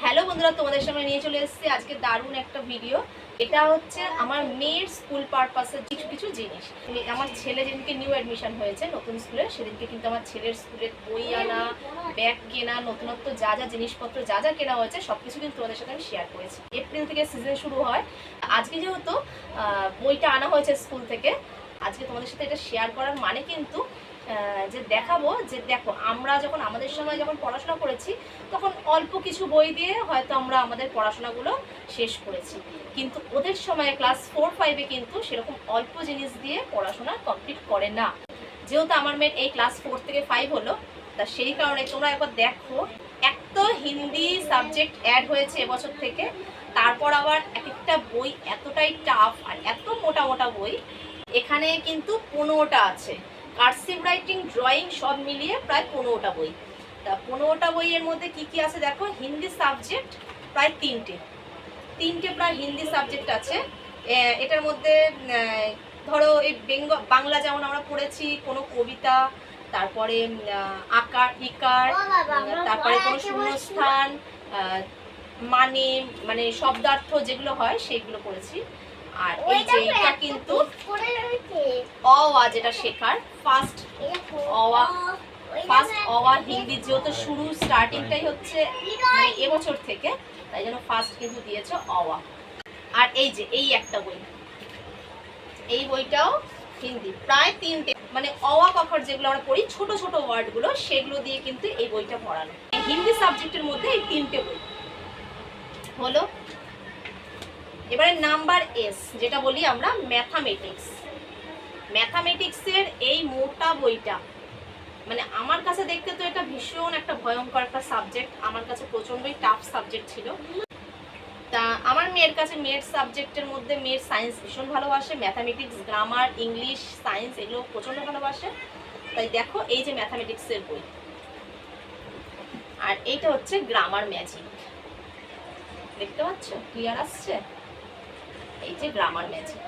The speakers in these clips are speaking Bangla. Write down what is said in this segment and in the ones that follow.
হ্যালো বন্ধুরা, তোমাদের সামনে নিয়ে চলে এসেছি। আজকে দারুণ একটা ভিডিও এটা হচ্ছে আমার মেয়ের স্কুল পারপাসের কিছু কিছু জিনিস। আমি- আমার ছেলে যেদিনকে নিউ অ্যাডমিশন হয়েছে নতুন স্কুলে সেদিনকে কিন্তু আমার ছেলের স্কুলের বই আনা ব্যাগ কেনা, নতুনত্ব যা যা জিনিসপত্র যা যা কেনা হয়েছে সব কিছু কিন্তু তোমাদের সাথে আমি শেয়ার করেছি। এপ্রিল থেকে সিজন শুরু হয়। আজকে যেহেতু বইটা আনা হয়েছে স্কুল থেকে, আজকে তোমাদের সাথে এটা শেয়ার করার মানে কিন্তু যে দেখাবো, যে দেখো, আমরা যখন, আমাদের সময় যখন পড়াশোনা করেছি, তখন অল্প কিছু বই দিয়ে হয়তো আমরা আমাদের পড়াশোনাগুলো শেষ করেছি। কিন্তু ওদের সময় ক্লাস ফোর ফাইভে কিন্তু সেরকম অল্প জিনিস দিয়ে পড়াশোনা কমপ্লিট করে না। যেহেতু আমার মেয়ের এই ক্লাস ফোর থেকে ফাইভ হলো, তা সেই কারণে তোমরা একবার দেখো এক তো হিন্দি সাবজেক্ট অ্যাড হয়েছে এবছর থেকে, তারপর আবার এক একটা বই এতটাই টাফ আর এত মোটা মোটা বই, এখানে কিন্তু পনেরোটা আছে। কার্সিভ রাইটিং ড্রয়িং সব মিলিয়ে প্রায় পনেরোটা বই। তা পনেরোটা বইয়ের মধ্যে কি কি আছে দেখো? হিন্দি সাবজেক্ট প্রায় তিনটে। তিনটে প্রায় হিন্দি সাবজেক্ট আছে। এটার মধ্যে ধরো এই বেঙ্গ বাংলা যেমন আমরা পড়েছি কোনো কবিতা তারপরে আকার ইকার তারপরে কোনো শূন্যস্থান মানে মানে শব্দার্থ যেগুলো হয় সেগুলো পড়েছি। আর এই যে এটা কিন্তু অ আ যেটা শেখার ফার্স্ট অওয়া ফার্স্ট অওয়া হিন্দি যেহেতু শুরু স্টার্টিংটাই হচ্ছে মানে এবছর থেকে তাই জন্য ফার্স্ট কিন্তু দিয়েছে অওয়া আর এই যে এই একটা বই। এই বইটাও হিন্দি। প্রায় তিনটে মানে অওয়া কখর যেগুলো আমরা পড়ি ছোট ছোট ওয়ার্ডগুলো সেগুলো দিয়ে কিন্তু এই বইটা পড়ানো। হিন্দি সাবজেক্টের মধ্যে এই তিনটে বই। হলো এবারে নাম্বার এস যেটা বলি আমরা ম্যাথামেটিক্স ম্যাথামেটিক্সের এই মোটা বইটা মানে আমার কাছে দেখতে তো এটা ভীষণ একটা ভয়ঙ্কর একটা সাবজেক্ট আমার কাছে প্রচণ্ডই টাফ সাবজেক্ট ছিল। তা আমার মেয়ের কাছে মেয়ের সাবজেক্টের মধ্যে মেয়ের সায়েন্স ভীষণ ভালোবাসে ম্যাথামেটিক্স গ্রামার ইংলিশ সায়েন্স এগুলো প্রচণ্ড ভালোবাসে। তাই দেখো এই যে ম্যাথামেটিক্সের বই। আর এইটা হচ্ছে গ্রামার ম্যাজিক দেখতে পাচ্ছ? ক্লিয়ার আসছে? এই যে গ্রামার ম্যাজিক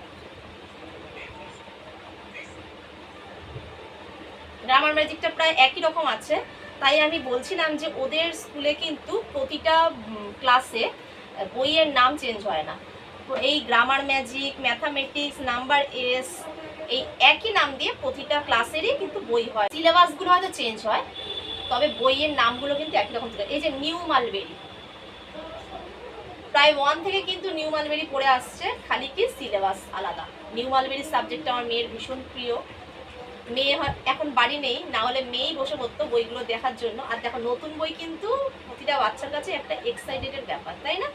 গ্রামার ম্যাজিকটা প্রায় একই রকম আছে। তাই আমি বলছিলাম যে ওদের স্কুলে কিন্তু প্রতিটা ক্লাসে বইয়ের নাম চেঞ্জ হয় না। তো এই grammar magic, mathematics, number S, এই একই নাম দিয়ে প্রতিটা ক্লাসেরই কিন্তু বই হয়। সিলেবাসগুলো হয়তো চেঞ্জ হয়, তবে বইয়ের নামগুলো কিন্তু একই রকম এই যে নিউ মালবেরি প্রায় ওয়ান থেকে কিন্তু নিউ মালবেরি পড়ে আসছে, খালি কি সিলেবাস আলাদা। নিউ মালবেরি সাবজেক্ট আমার মেয়ের ভীষণ প্রিয়। মেয়ে এখন বাড়ি নেই, না হলে মেয়েই বসে পড়তো বইগুলো দেখার জন্য। আর দেখো, নতুন বই কিন্তু প্রতিটা বাচ্চার কাছে একটা এক্সাইটেডের ব্যাপার, তাই না?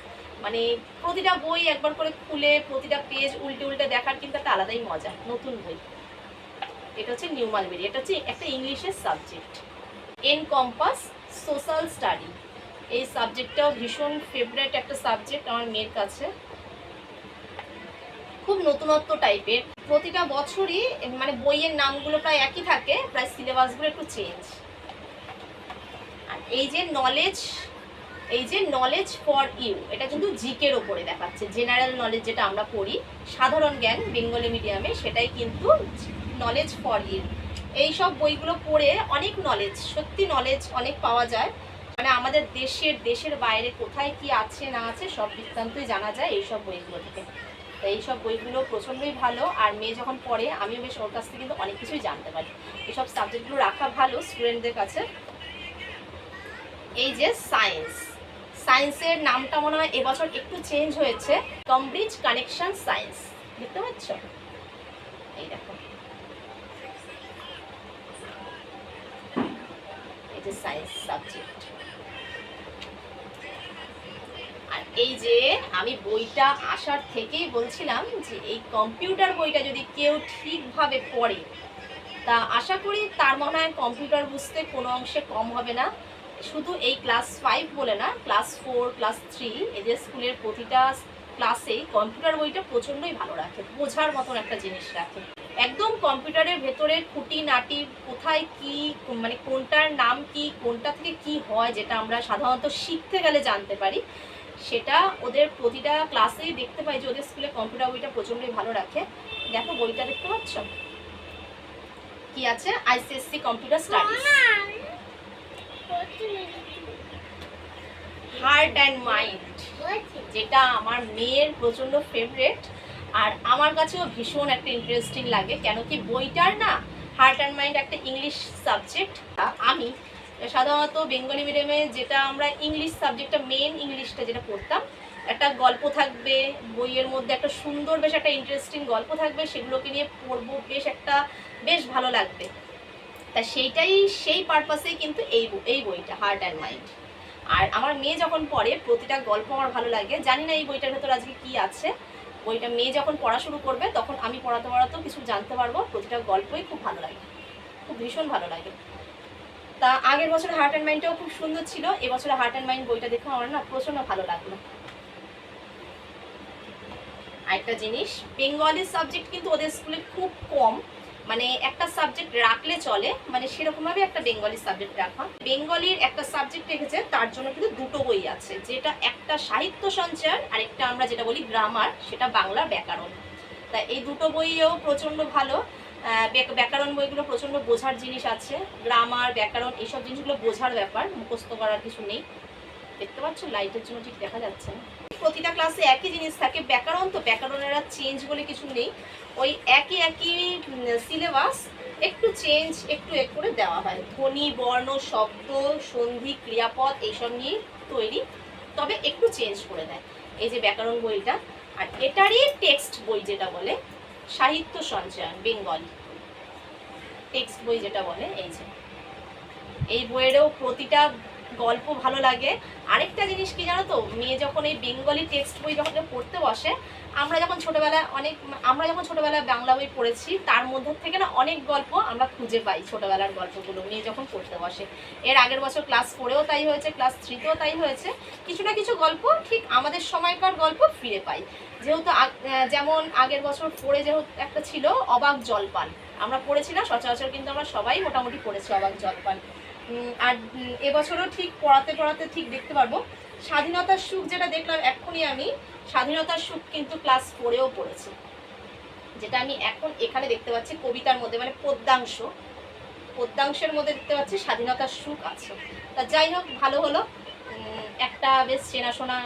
মানে প্রতিটা বই একবার করে খুলে, প্রতিটা পেজ উল্টে উল্টে দেখার কিন্তু একটা আলাদাই মজা, নতুন বই। এটা হচ্ছে নিউ মালবেরি এটা হচ্ছে একটা ইংলিশের subject and compass social study এই সাবজেক্টটাও ভীষণ ফেভারেট একটা সাবজেক্ট আমার মেয়ের কাছে। খুব নতুনত্ব টাইপের প্রতিটা বছরই মানে বইয়ের নামগুলো প্রায় একই থাকে, প্রায় সিলেবাসগুলো একটু চেঞ্জ আর এই যে নলেজ এই যে নলেজ ফর ইউ এটা কিন্তু জিকের ওপরে দেখাচ্ছে। জেনারেল নলেজ যেটা আমরা পড়ি, সাধারণ জ্ঞান বেঙ্গলি মিডিয়ামে সেটাই কিন্তু নলেজ ফর ইউ এই সব বইগুলো পড়ে অনেক নলেজ সত্যি নলেজ অনেক পাওয়া যায়। মানে আমাদের দেশের দেশের বাইরে কোথায় কি আছে, না আছে, সব বৃত্তান্তই জানা যায় এইসব বইগুলো থেকে। তো এইসব বইগুলো প্রচণ্ডই ভালো, আর মেয়ে যখন পড়ে, আমিও বেশ ওর কাছ থেকে কিন্তু অনেক কিছুই জানতে পারি। এইসব সাবজেক্টগুলো রাখা ভালো স্টুডেন্টদের কাছে। এই যে সায়েন্স। সায়েন্সের নামটা মনে হয় এবছর একটু চেঞ্জ হয়েছে। কমব্রিজ কানেকশন সায়েন্স দেখতে পাচ্ছ? এই দেখো। যে সায়েন্স সাবজেক্ট আর এই যে আমি বইটা আসার থেকেই বলছিলাম যে এই কম্পিউটার বইটা যদি কেউ ঠিকভাবে পড়ে, তা আশা করি তার মনে হয় কম্পিউটার বুঝতে কোনো অংশে কম হবে না। শুধু এই ক্লাস ফাইভ বলে না, ক্লাস ফোর, ক্লাস থ্রি এদের স্কুলের প্রতিটা ক্লাসেই কম্পিউটার বইটা প্রচণ্ডই ভালো রাখে, বোঝার মতন একটা জিনিস রাখে। একদম কম্পিউটারের ভেতরে খুঁটি নাটি কোথায় কি মানে কোনটার নাম কি কোনটা থেকে কি হয় যেটা আমরা সাধারণত শিখতে গেলে জানতে পারি সেটা ওদের প্রতিটা ক্লাসেই দেখতে পাই যে ওদের স্কুলে কম্পিউটার বইটা প্রচণ্ডই ভালো রাখে। দেখো বইটা দেখতে পাচ্ছ? কি আছে? ICSE computer studies heart and mind যেটা আমার মেয়ের প্রচণ্ড ফেভারেট আর আমার কাছেও ভীষণ একটা ইন্টারেস্টিং লাগে, কেন কি বইটার না হার্ট অ্যান্ড মাইন্ড একটা ইংলিশ সাবজেক্ট আমি সাধারণত বেঙ্গলি মিডিয়ামে যেটা আমরা ইংলিশ সাবজেক্টটা মেন ইংলিশটা যেটা পড়তাম, একটা গল্প থাকবে, বইয়ের মধ্যে একটা সুন্দর বেশ একটা ইন্টারেস্টিং গল্প থাকবে, সেগুলোকে নিয়ে পড়ব, বেশ একটা, বেশ ভালো লাগবে। তা সেইটাই, সেই পারপাসেই কিন্তু এই এই বইটা হার্ট অ্যান্ড মাইন্ড আর আমার মেয়ে যখন পড়ে, প্রতিটা গল্প আমার ভালো লাগে। জানি না এই বইটার ভেতর আজকে কি আছে। বইটা মেয়ে যখন পড়া শুরু করবে, তখন আমি পড়াতে পড়াতেও কিছু জানতে পারব। প্রতিটা গল্পই খুব ভালো লাগে। খুব ভীষণ ভালো লাগে। তা আগের বছর হার্ট অ্যান্ড মাইন্ডটাও খুব সুন্দর ছিল। এবছর হার্ট অ্যান্ড মাইন্ড বইটা দেখে আমার না প্রচণ্ড ভালো লাগল। আরেকটা জিনিস বেঙ্গলি সাবজেক্ট কিন্তু ওদের স্কুলে খুব কম। মানে একটা সাবজেক্ট রাখলে চলে মানে সেরকমভাবে একটা বেঙ্গলি সাবজেক্ট রাখা। বেঙ্গলির একটা সাবজেক্ট রেখেছে, তার জন্য কিন্তু দুটো বই আছে, যেটা একটা সাহিত্য সঞ্চয় আর একটা আমরা যেটা বলি গ্রামার, সেটা বাংলা ব্যাকরণ। তা এই দুটো বইও প্রচণ্ড ভালো ব্যাক- ব্যাকরণ বইগুলো প্রচণ্ড বোঝার জিনিস আছে, গ্রামার, ব্যাকরণ এইসব জিনিসগুলো বোঝার ব্যাপার, মুখস্থ করার কিছু নেই। দেখতে পাচ্ছ লাইটের জন্য ঠিক দেখা যাচ্ছে না। প্রতিটা ক্লাসে একই জিনিস থাকে। ব্যাকরণ তো ব্যাকরণের আর চেঞ্জ বলে কিছু নেই। ওই একই একই সিলেবাস একটু চেঞ্জ একটু এক করে দেওয়া হয়। ধ্বনি, বর্ণ, শব্দ, সন্ধি, ক্রিয়াপদ এইসব নিয়ে তৈরি, তবে একটু চেঞ্জ করে দেয়। এই যে ব্যাকরণ বইটা, আর এটারই টেক্সট বই যেটা বলে, সাহিত্য সঞ্চয়ন বেঙ্গলি। টেক্সট বই যেটা বলে, এই যে। এই বইয়েরও প্রতিটা গল্প ভালো লাগে। আরেকটা জিনিস কি জানো তো? মেয়ে যখন এই বেঙ্গলি টেক্সট বই যখন পড়তে বসে, আমরা যখন ছোটবেলায় অনেক, আমরা যখন ছোটবেলায় বাংলা বই পড়েছি, তার মধ্যে থেকে না অনেক গল্প আমরা খুঁজে পাই ছোটবেলার গল্পগুলো, মেয়ে যখন পড়তে বসে। এর আগের বছর ক্লাস ফোরেও তাই হয়েছে, ক্লাস থ্রিতেও তাই হয়েছে। কিছু না কিছু গল্প ঠিক আমাদের সময়কার গল্প ফিরে পাই। যেহেতু যেমন আগের বছর পড়ে যেহেতু একটা ছিল অবাক জলপান। আমরা পড়েছি না, সচরাচর কিন্তু আমরা সবাই মোটামুটি পড়েছি অবাক জলপান। আর এবছরও ঠিক পড়াতে পড়াতে ঠিক দেখতে পারব। স্বাধীনতার সুখ যেটা দেখলাম এক্ষুনি আমি, স্বাধীনতার সুখ কিন্তু ক্লাস ফোরেও পড়েছি। যেটা আমি এখন এখানে দেখতে পাচ্ছি কবিতার মধ্যে মানে পদ্যাংশ পদ্যাংশের মধ্যে দেখতে পাচ্ছি স্বাধীনতার সুখ আছে। তা যাই হোক, ভালো হলো। একটা বেশ চেনাশোনা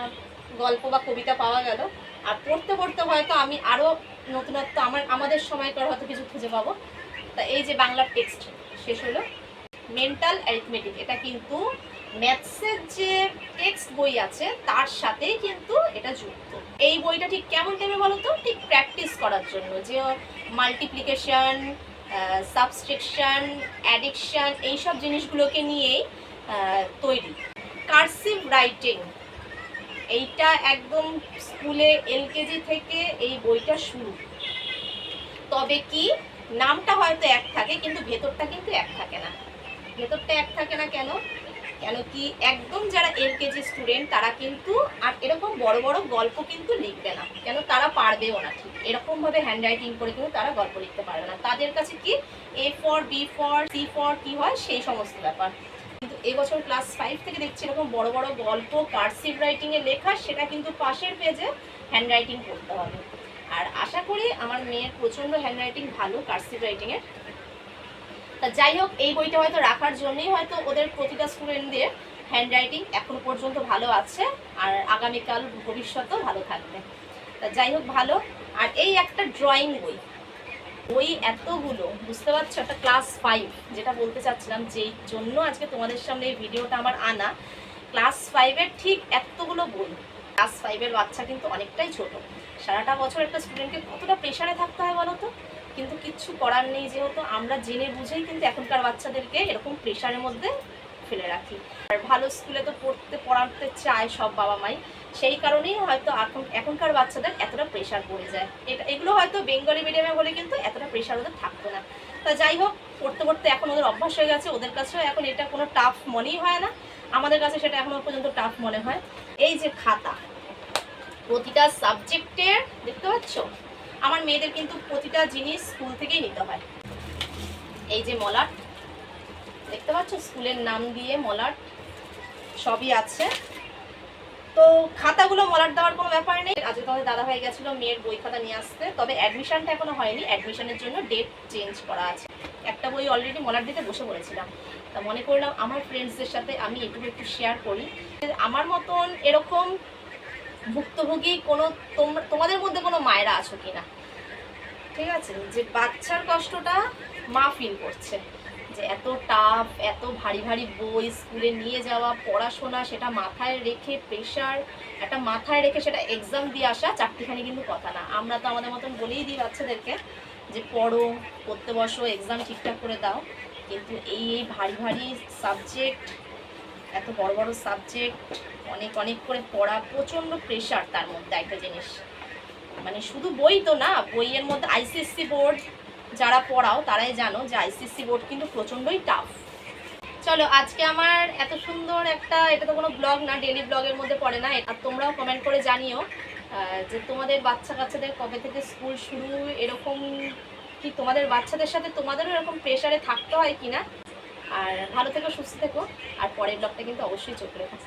গল্প বা কবিতা পাওয়া গেল। আর পড়তে পড়তে হয়তো আমি আরও নতুনত্ব আমার, আমাদের সময়কার হয়তো কিছু খুঁজে পাবো। তা এই যে বাংলার টেক্সট শেষ হলো। মেন্টাল অ্যারিথমেটিক এটা কিন্তু ম্যাথসের যে টেক্সট বই আছে, তার সাথেই কিন্তু এটা যুক্ত। এই বইটা ঠিক কেমন টাইমে বলো তো ঠিক প্র্যাকটিস করার জন্য। যে মাল্টিপ্লিকেশন সাবস্ট্রিকশন অ্যাডিকশন এইসব জিনিসগুলোকে নিয়েই তৈরি। কার্সিভ রাইটিং এইটা একদম স্কুলে এলকেজি থেকে এই বইটা শুরু। তবে কি? নামটা হয়তো এক থাকে, কিন্তু ভেতরটা কিন্তু এক থাকে না। ভেতরটা এক থাকে না কেন? কেন কি একদম যারা এলকেজি স্টুডেন্ট তারা কিন্তু, আর এরকম বড় বড় গল্প কিন্তু লিখবে না। কেন? তারা পারবেও না, ঠিক। এরকমভাবে হ্যান্ড রাইটিং করে কিন্তু তারা গল্প লিখতে পারবে না। তাদের কাছে কি A for B for C for কি হয়, সেই সমস্ত ব্যাপার। কিন্তু এবছর ক্লাস ফাইভ থেকে দেখছি এরকম বড় বড় গল্প কার্সিভ রাইটিং এ লেখা, সেটা কিন্তু পাশের পেজে হ্যান্ড রাইটিং করতে হবে। আর আশা করি আমার মেয়ের প্রচণ্ড হ্যান্ড রাইটিং ভালো কার্সিভ রাইটিং এর তা যাই হোক, এই বইটা হয়তো রাখার জন্যই হয়তো ওদের প্রতিটা স্টুডেন্টদের হ্যান্ড রাইটিং এখনও পর্যন্ত ভালো আছে আর আগামীকাল ভবিষ্যতেও ভালো থাকবে। তা যাই হোক, ভালো। আর এই একটা ড্রয়িং বই। বই এতগুলো, বুঝতে পারছ? একটা ক্লাস ফাইভ যেটা বলতে চাচ্ছিলাম যেই জন্য আজকে তোমাদের সামনে এই ভিডিওটা আমার আনা। ক্লাস ফাইভের ঠিক এতগুলো বই। ক্লাস ফাইভের বাচ্চা কিন্তু অনেকটাই ছোট। সারাটা বছর একটা স্টুডেন্টকে কতটা প্রেশারে থাকতে হয় বলো তো? কিন্তু কিচ্ছু করার নেই যেহেতু আমরা জেনে বুঝেই কিন্তু এখনকার বাচ্চাদেরকে এরকম প্রেশারের মধ্যে ফেলে রাখি। আর ভালো স্কুলে তো পড়তে, পড়াতে চায় সব বাবা মাই। সেই কারণেই হয়তো এখন, এখনকার বাচ্চাদের এতটা প্রেশার পড়ে যায়। এটা, এগুলো হয়তো বেঙ্গলি মিডিয়ামে বলে কিন্তু এতটা প্রেশার ওদের থাকতো না। তা যাই হোক, পড়তে পড়তে এখন ওদের অভ্যাস হয়ে গেছে। ওদের কাছেও এখন এটা কোনো টাফ মনেই হয় না। আমাদের কাছে সেটা এখনও পর্যন্ত টাফ মনে হয়। এই যে খাতা, প্রতিটা সাবজেক্টের দেখতে পাচ্ছ? আমার মেয়েদের কিন্তু প্রতিটা জিনিস স্কুল থেকেই নিতে হয়। এই যে মলাট, দেখতে পাচ্ছ? স্কুলের নাম দিয়ে মলাট সবই আছে। তো খাতাগুলো মলাট দেওয়ার কোনো ব্যাপার নেই। আজকে তোমাদের দাদা হয়ে গেছিল মেয়ের বই খাতা নিয়ে আসতে, তবে অ্যাডমিশনটা এখনও হয়নি। অ্যাডমিশনের জন্য ডেট চেঞ্জ করা আছে। একটা বই অলরেডি মলার দিতে বসে পড়েছিলাম। তা মনে করলাম আমার ফ্রেন্ডসদের সাথে আমি এটুকু একটু শেয়ার করি। আমার মতন এরকম ভুক্তভোগী কোনো তোম- তোমাদের মধ্যে কোনো মায়েরা আছো কি না ঠিক আছে, যে বাচ্চার কষ্টটা মা ফিল করছে। যে এত টাফ এত ভারী ভারী বই স্কুলে নিয়ে যাওয়া, পড়াশোনা, সেটা মাথায় রেখে প্রেশার একটা মাথায় রেখে সেটা এক্সাম দিয়ে আসা, চারটিখানি কিন্তু কথা না। আমরা তো আমাদের মতন বলেই দিই বাচ্চাদেরকে যে পড়ো, পড়তে বসো এক্সাম ঠিকঠাক করে দাও। কিন্তু এই এই ভারী ভারী সাবজেক্ট এত বড় বড় সাবজেক্ট অনেক অনেক করে পড়া, প্রচণ্ড প্রেশার তার মধ্যে একটা জিনিস। মানে শুধু বই তো না, বইয়ের মধ্যে আইসিএসসি বোর্ড যারা পড়াও, তারাই জানো যে আইসিএসসি বোর্ড কিন্তু প্রচণ্ডই টাফ চলো, আজকে আমার এত সুন্দর একটা, এটা তো কোনো ব্লগ না ডেলি ব্লগের মধ্যে পড়ে না, আর তোমরাও কমেন্ট করে জানিও যে তোমাদের বাচ্চা কাচ্চাদের কবে থেকে স্কুল শুরু, এরকম কি তোমাদের বাচ্চাদের সাথে তোমাদেরও এরকম প্রেশারে থাকতে হয় কিনা? আর ভালো থেকো সুস্থ থেকো আর পরের ব্লগটা কিন্তু অবশ্যই চোখ রেখো।